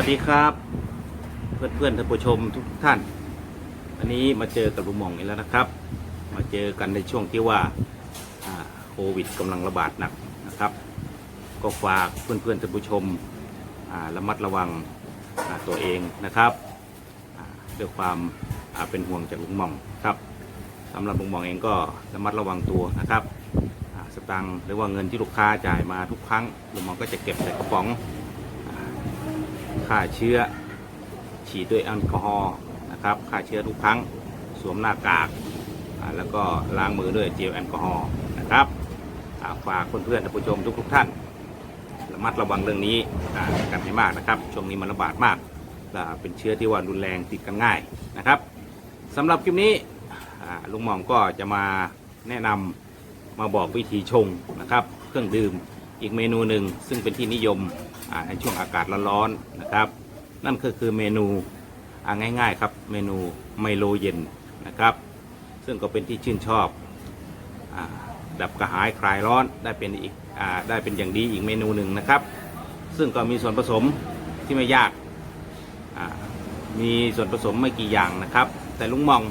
ัสดีครับ เพื่อนเพื่อนท่านผู้ชมทุกท่านอันนี้มาเจอกับลุงหม่องอีกแล้วนะครับ มาเจอกันในช่วงที่ว่าโควิดกำลังระบาดหนักนะครับ ก็ฝากเพื่อนเพื่อนท่านผู้ชมระมัดระวังตัวเองนะครับด้วยความาเป็นห่วงจากลุงหม่องครับสำหรับลุงหม่องเองก็ระมัดระวังตัวนะครับสตังค์หรือว่าเงินที่ลูกค้าจ่ายมาทุกครั้งลุงหม่องก็จะเก็บใส่กระป๋อง ฆ่าเชื้อ ฉีดด้วยแอลกอฮอล์นะครับฆ่าเชื้อทุกครั้งสวมหน้ากาก แล้วก็ล้างมือด้วยเจลแอลกอฮอล์นะครับอ่าฝากเพื่อนๆท่านผู้ชมทุกๆท่านระมัดระวังเรื่องนี้กันให้มากนะครับ ช่วงนี้มันระบาดมาก เป็นเชื้อที่ว่ารุนแรงติดกันง่ายนะครับสำหรับคลิปนี้ลุงหม่อมก็จะมาแนะนำมาบอกวิธีชงนะครับ เครื่องดื่ม อีกเมนูหนึ่งซึ่งเป็นที่นิยมในช่วงอากาศร้อนๆนะครับ นั่นก็คือเมนูง่ายๆครับเมนูไมโลเย็นนะครับ ซึ่งก็เป็นที่ชื่นชอบอดับกระหายคลายร้อนได้เป็นอีกอได้เป็นอย่างดีอีกเมนูหนึ่งนะครับ ซึ่งก็มีส่วนผสมที่ไม่ยากมีส่วนผสมไม่กี่อย่างนะครับ แต่ลุงมอง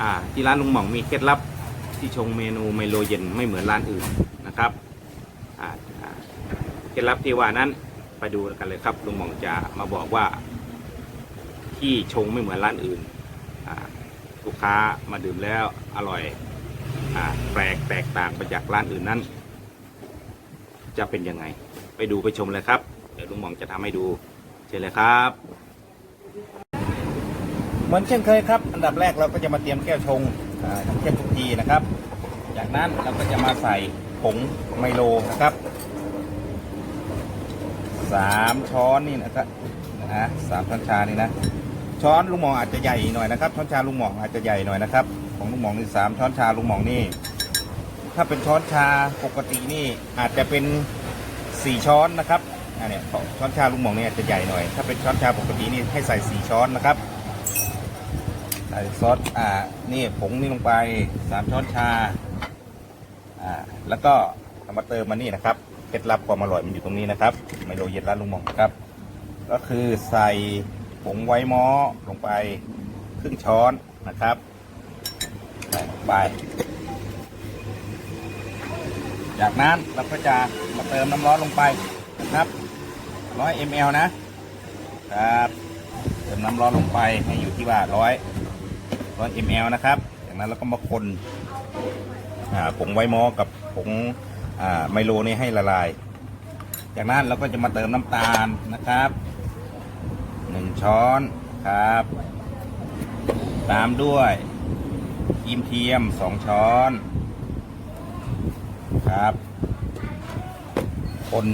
อที่ร้านลุงมองมีเคล็ดลับที่ชงเมนูไมโลเย็นไม่เหมือนร้านอื่นนะครับ เคล็ดลับที่ว่านั้นไปดูกันเลยครับลุงหม่องจะมาบอกว่า ที่ชงไม่เหมือนร้านอื่นลูกค้ามาดื่มแล้วอร่อยอแปลกแตกต่างไปจากร้านอื่นนั้น จะเป็นยังไง ไปดูไปชมเลยครับ เดี๋ยวลุงหม่องจะทำให้ดูเชิญเลยครับ เหมือนเช่นเคยครับ อันดับแรกเราก็จะมาเตรียมแก้วชงอ่าน้ำเข้มทุกทีนะครับ จากนั้นเราก็จะมาใส่ผงไมโลนะครับ สามช้อนนี่นะครับนะฮะสามช้อนชานี่นะ ช้อนลุงหมองอาจจะใหญ่หน่อยนะครับ ช้อนชาลุงหมองอาจจะใหญ่หน่อยนะครับ ของลุงหมองนี่สามช้อนชาลุงหมองนี่ ถ้าเป็นช้อนชาปกตินี่อาจจะเป็นสี่ช้อนนะครับอันเนี้ยช้อนชาลุงหมองนี่อาจจะใหญ่หน่อย ถ้าเป็นช้อนชาปกตินี่ให้ใส่สี่ช้อนนะครับใส่ซอสอ่านี่ผงนี่ลงไปสามช้อนชาอ่าแล้วก็เอามาเติมมานี่นะครับ เคล็ดลับความอร่อยมันอยู่ตรงนี้นะครับไมโลเย็นร้านลุงหมองครับ ก็คือใส่ผงไว้ม้อลงไปครึ่งช้อนนะครับใส่ลงไป จากนั้นเราก็จะมาเติมน้ำร้อนลงไปนะครับร้อยมลนะครับเติมน้ำร้อนลงไปให้อยู่ที่ว่าร้อยร้อยมลนะครับ จากนั้นเราก็มาคนผงไว้ม้อกับผง ไมโลนี่ให้ละลาย จากนั้นเราก็จะมาเติมน้ำตาลนะครับหนึ่งช้อนครับ ตามด้วยครีมเทียมสองช้อนครับ คน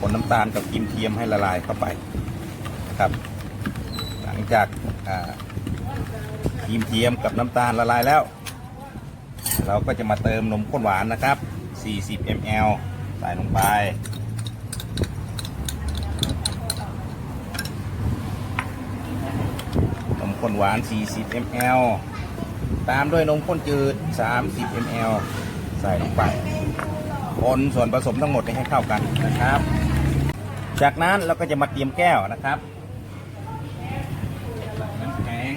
คนน้ำตาลกับครีมเทียมให้ละลายเข้าไปนะครับ หลังจากอ่าครีมเทียมกับน้ำตาลละลายแล้ว เราก็จะมาเติมนมข้นหวานนะครับ 40 ml ใส่ลงไป นมข้นหวาน 40 ml ตามด้วยนมข้นจืด 30 ml ใส่ลงไป คนส่วนผสมทั้งหมดให้เข้ากันนะครับ จากนั้นเราก็จะมาเตรียมแก้วนะครับใส่น้ำแข็ง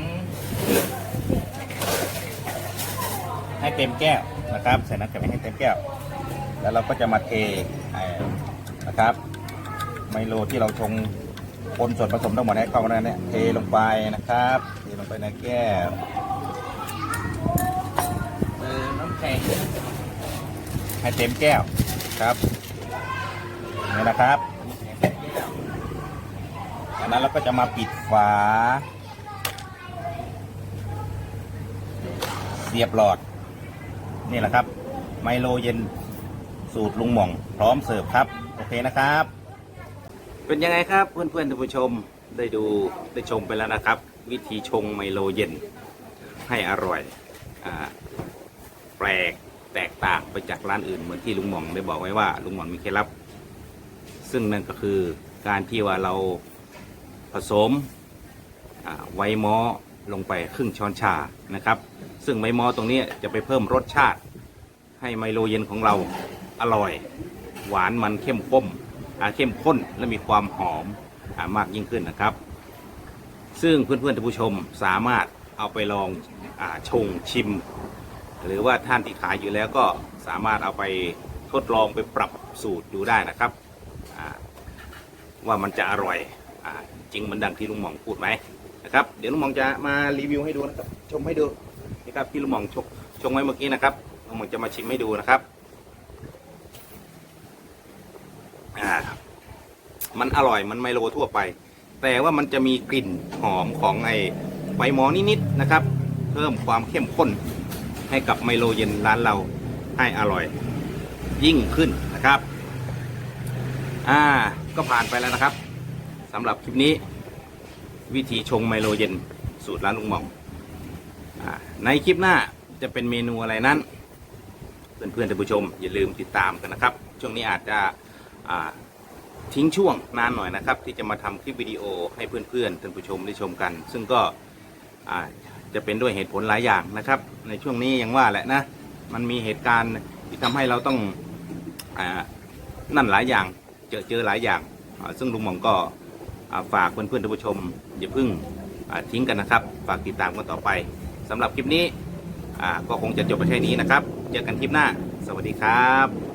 ให้เต็มแก้วนะครับ ใส่น้ำแข็งให้เต็มแก้ว แล้วเราก็จะมาเทนะครับไมโลที่เราชงคนส่วนผสมทั้งหมดให้เข้ากันเนี่ยเทลงไปนะครับเทลงไปในแก้วเติมน้ำแข็งให้เต็มแก้วครับนี่นะครับจากนั้นเราก็จะมาปิดฝา เสียบหลอด นี่แหละครับ ไมโลเย็น สูตรลุงหม่อง พร้อมเสิร์ฟครับ โอเคนะครับ เป็นยังไงครับเพื่อนๆท่านผู้ชมได้ดูได้ชมไปแล้วนะครับ วิธีชงไมโลเย็น ให้อร่อยอแปลกแตกต่างไปจากร้านอื่นเหมือนที่ลุงหม่องได้บอกไว้ว่าลุงหม่องมีเคล็ดลับ ซึ่งนั่นก็คือการที่ว่าเราผสมไวท์มอลงไปครึ่งช้อนชานะครับ ซึ่งไวท์มอตรงนี้จะไปเพิ่มรสชาติให้ไมโลเย็นของเรา อร่อย หวานมันเข้มข้นเข้มข้นและมีความหอมอมากยิ่งขึ้นนะครับ ซึ่งเพื่อนๆท่านผู้ชมสามารถเอาไปลองอชงชิม หรือว่าท่านที่ขายอยู่แล้วก็สามารถเอาไปทดลองไปปรับสูตรดูได้นะครับ ว่ามันจะอร่อยอจริงเหมือนดังที่ลุงหม่องพูดไหมนะครับ เดี๋ยวลุงหม่องจะมารีวิวให้ดูนะครับชมให้ดูนี่ครับที่ลุงหม่องชงชงไว้เมื่อกี้นะครับลุงหม่องจะมาชิมให้ดูนะครับ อ่ามันอร่อยมันไมโลทั่วไป แต่ว่ามันจะมีกลิ่นหอมของไอ้ใบหมอนิดๆนะครับ เพิ่มความเข้มข้นให้กับไมโลเย็นร้านเราให้อร่อย ยิ่งขึ้นนะครับ อ่าก็ผ่านไปแล้วนะครับสำหรับคลิปนี้ วิธีชงไมโลเย็นสูตรร้านลุงหม่องอในคลิปหน้าจะเป็นเมนูอะไรนั้น เพื่อนๆท่านผู้ชมอย่าลืมติดตามกันนะครับ ช่วงนี้อาจจะ ทิ้งช่วงนานหน่อยนะครับ ที่จะมาทำคลิปวิดีโอให้เพื่อนๆท่านผู้ชมได้ชมกัน ซึ่งก็จะเป็นด้วยเหตุผลหลายอย่างนะครับ ในช่วงนี้ยังว่าแหละนะมันมีเหตุการณ์ที่ทำให้เราต้องอนั่นหลายอย่างเจอเจอหลายอย่างาซึ่งลุงหมองก็ฝากเพื่อนๆท่านผู้ชม อย่าเพิ่งทิ้งกันนะครับ ฝากติดตามกันต่อไปสำหรับคลิปนี้ก็คงจะจบไปแค่นี้นะครับ เจอกันคลิปหน้า สวัสดีครับ